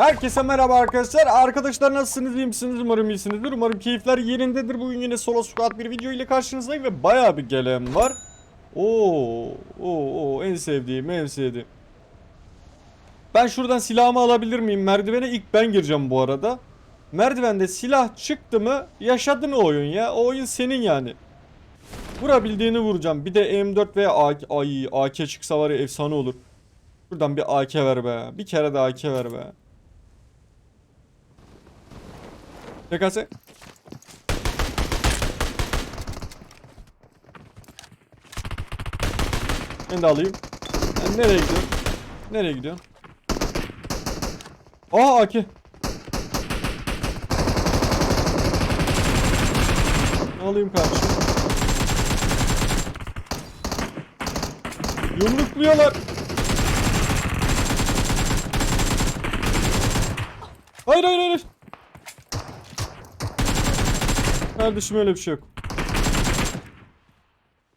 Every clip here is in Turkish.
Herkese merhaba arkadaşlar. Arkadaşlar nasılsınız? iyi misiniz? Umarım iyisinizdir. Umarım keyifler yerindedir. Bugün yine solo squad bir video ile karşınızdayım ve bayağı bir gelen var. Oo, oo, oo, en sevdiğim, en sevdiğim. Ben şuradan silahımı alabilir miyim? Merdivene ilk ben gireceğim bu arada. Merdivende silah çıktı mı yaşadın o oyun ya. O oyun senin yani. Vurabildiğini vuracağım. Bir de M4 veya AK, ay, AK çıksa var ya efsane olur. Buradan bir AK ver be. Bir kere de AK ver be. TKS. Ben de alayım. Ben nereye gidiyorsun? Nereye gidiyorsun? Aa AK. Alayım kardeşim. Yumrukluyorlar. Hayır hayır hayır. Kardeşim öyle bir şey yok.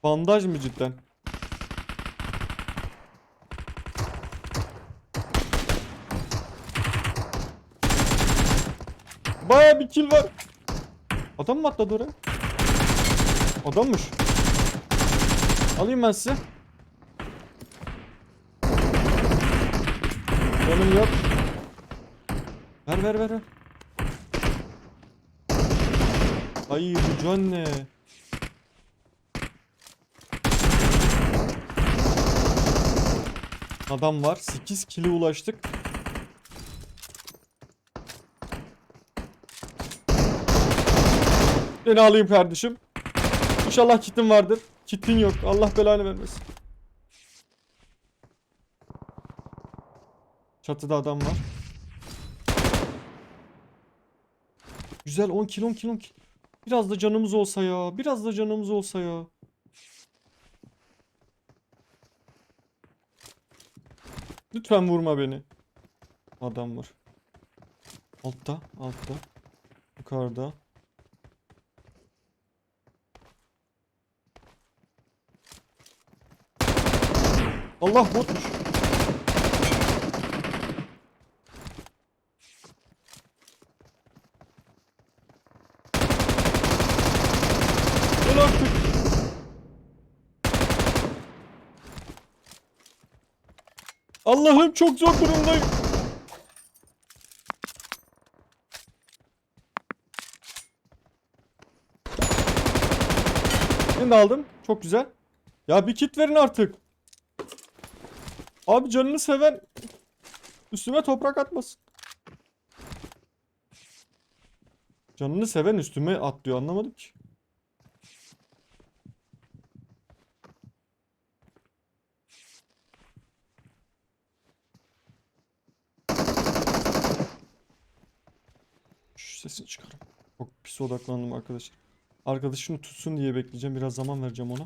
Bandaj mı cidden? Baya bir kill var. Adam mı atladı oraya? Adammış. Alayım ben size. Canım yok. Ver ver ver ver. Ay bu can ne? Adam var. 8 kilo ulaştık. Beni alayım kardeşim. İnşallah kitin vardır. Kitin yok. Allah belanı vermesin. Çatıda adam var. Güzel 10 kilo 10 kilo 10 kilo. Biraz da canımız olsa ya. Biraz da canımız olsa ya. Lütfen vurma beni. Adam var. Altta, altta. Yukarıda. Allah botmuş. Gel artık. Allah'ım çok zor durumdayım. Ben de aldım. Çok güzel. Ya bir kit verin artık. Abi canını seven üstüme toprak atmasın. Canını seven üstüme atlıyor anlamadım ki. Sesini çıkarım. Çok pis odaklandım arkadaşlar. Arkadaşını tutsun diye bekleyeceğim. Biraz zaman vereceğim ona.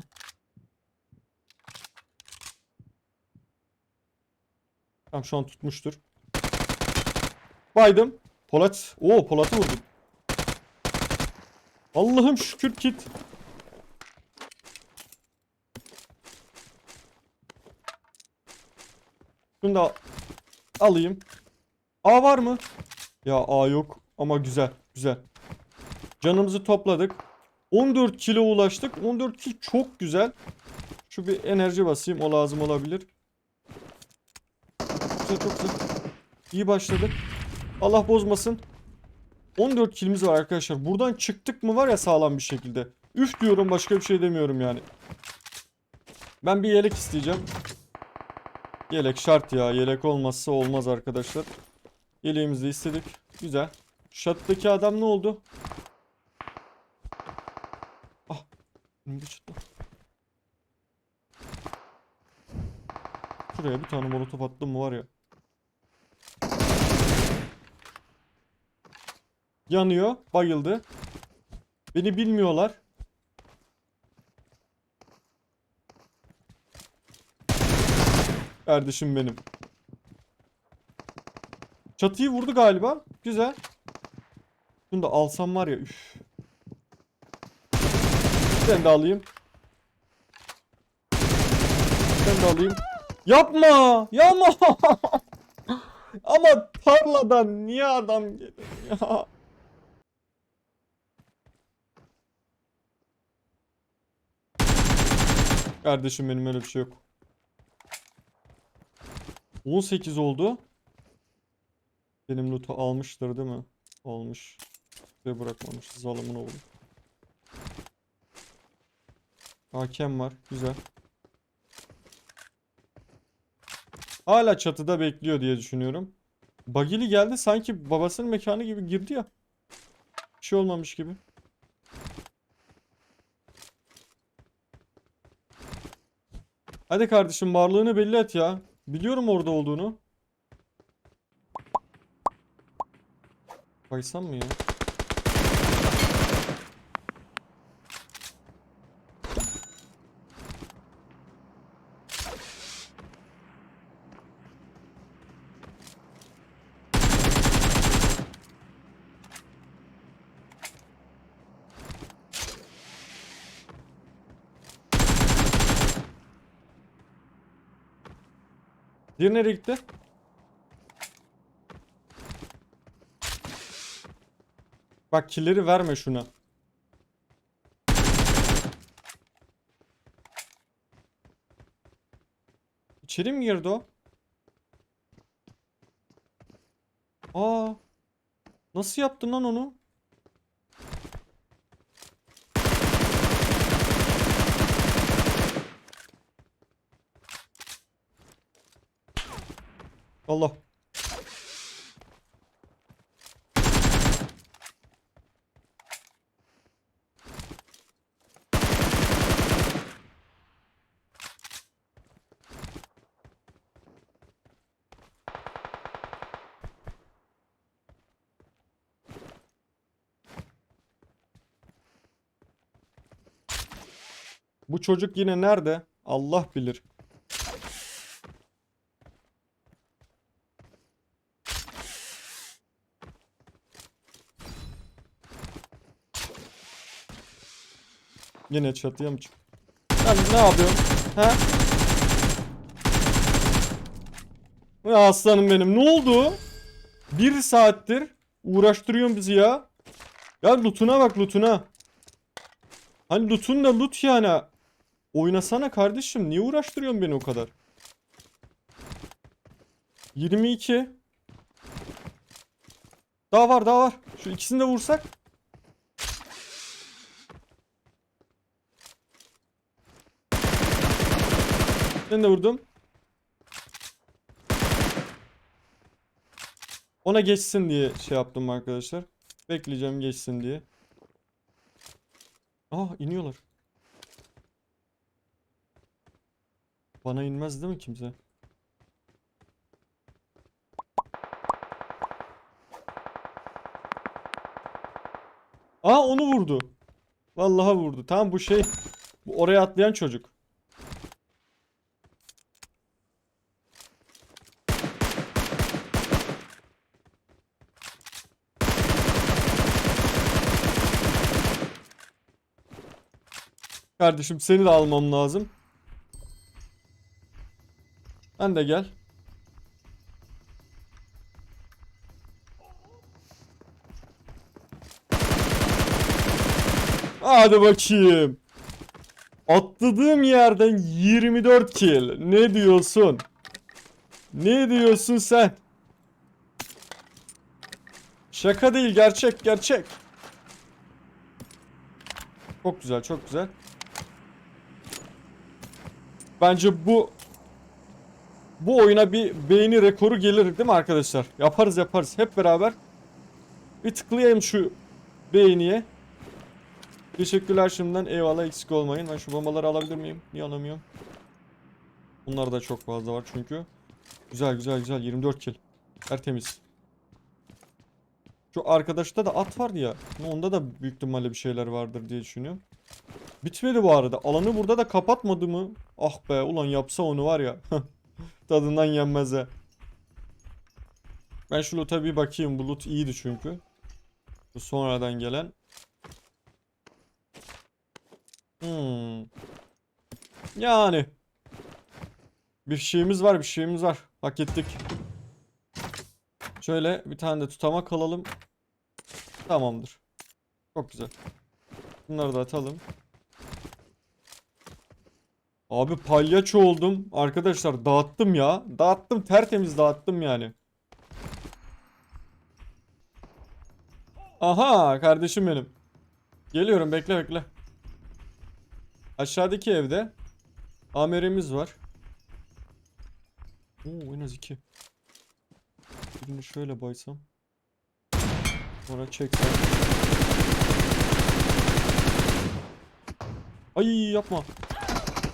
Tamam şu an tutmuştur. Baydım. Polat. Oo Polat'ı vurdum. Allah'ım şükür kit. Şunu da alayım. A var mı? Ya A yok ama güzel güzel. Canımızı topladık. 14 kilo ulaştık. 14 kilo çok güzel. Şu bir enerji basayım o lazım olabilir. Güzel çok güzel. İyi başladık. Allah bozmasın. 14 kilimiz var arkadaşlar. Buradan çıktık mı var ya sağlam bir şekilde. Üf diyorum başka bir şey demiyorum yani. Ben bir yelek isteyeceğim. Yelek şart ya. Yelek olmazsa olmaz arkadaşlar. Yeleğimizi istedik. Güzel. Şattaki adam ne oldu? Ah. Şuraya bir tane molotof attım mı var ya. Yanıyor. Bayıldı. Beni bilmiyorlar. Kardeşim benim. Çatıyı vurdu galiba. Güzel. Bunu da alsam var ya. Üf. Ben de alayım. Ben de alayım. Yapma! Yapma! Ama tarladan niye adam geliyor ya? Kardeşim benim öyle bir şey yok. 18 oldu. Benim loot'u almıştır değil mi? Almış. Ve bırakmamış. Zalımın oğlu. Hakem var. Güzel. Hala çatıda bekliyor diye düşünüyorum. Bagili geldi sanki babasının mekanı gibi girdi ya. Bir şey olmamış gibi. Hadi kardeşim varlığını belli et ya. Biliyorum orada olduğunu. Baysam mı ya? Diğeri nereye gitti? Bak killeri verme şuna. İçeri mi girdi o? Aa. Nasıl yaptın lan onu? Allah. Bu çocuk yine nerede? Allah bilir. Yine çatıya mı çık? Sen ne yapıyorsun? Ha? Ya aslanım benim ne oldu? Bir saattir uğraştırıyorsun bizi ya. Ya lootuna bak lootuna. Hani lootun da loot yani. Oynasana kardeşim. Niye uğraştırıyorsun beni o kadar? 22. Daha var daha var. Şu ikisini de vursak. Ben de vurdum. Ona geçsin diye şey yaptım arkadaşlar. Bekleyeceğim geçsin diye. Aa iniyorlar. Bana inmez değil mi kimse? Aa onu vurdu. Vallahi vurdu. Tamam bu şey. Bu oraya atlayan çocuk. Kardeşim seni de almam lazım. Sen de gel. Hadi bakayım. Atladığım yerden 24 kill. Ne diyorsun? Ne diyorsun sen? Şaka değil gerçek gerçek. Çok güzel çok güzel. Bence bu bu oyuna bir beğeni rekoru gelir değil mi arkadaşlar? Yaparız yaparız hep beraber. Bir tıklayayım şu beğeniye. Teşekkürler şimdiden eyvallah eksik olmayın. Ben şu bombaları alabilir miyim? Niye alamıyorum? Bunlar da çok fazla var çünkü. Güzel güzel güzel 24 kill. Tertemiz. Şu arkadaşta da at vardı ya. Onda da büyük ihtimalle bir şeyler vardır diye düşünüyorum. Bitmedi bu arada. Alanı burada da kapatmadı mı? Ah be ulan yapsa onu var ya. Tadından yenmez he. Ben şu loot'a bir bakayım. Bu loot iyiydi çünkü. Bu sonradan gelen. Hmm. Yani. Bir şeyimiz var bir şeyimiz var. Hak ettik. Şöyle bir tane de tutamak alalım. Tamamdır. Çok güzel. Bunları da atalım. Abi palyaço oldum. Arkadaşlar dağıttım ya. Dağıttım tertemiz dağıttım yani. Aha kardeşim benim. Geliyorum bekle bekle. Aşağıdaki evde amerimiz var. Oo en az iki. Birini şöyle baysam. Sonra çeksem. Ay yapma.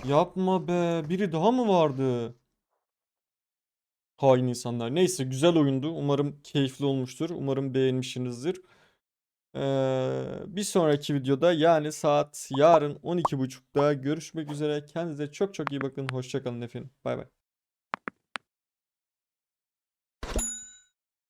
Yapma be. Biri daha mı vardı? Hain insanlar. Neyse güzel oyundu. Umarım keyifli olmuştur. Umarım beğenmişsinizdir. Ee, bir sonraki videoda yani saat yarın 12.30'da görüşmek üzere. Kendinize çok çok iyi bakın. Hoşçakalın efendim. Bay bay.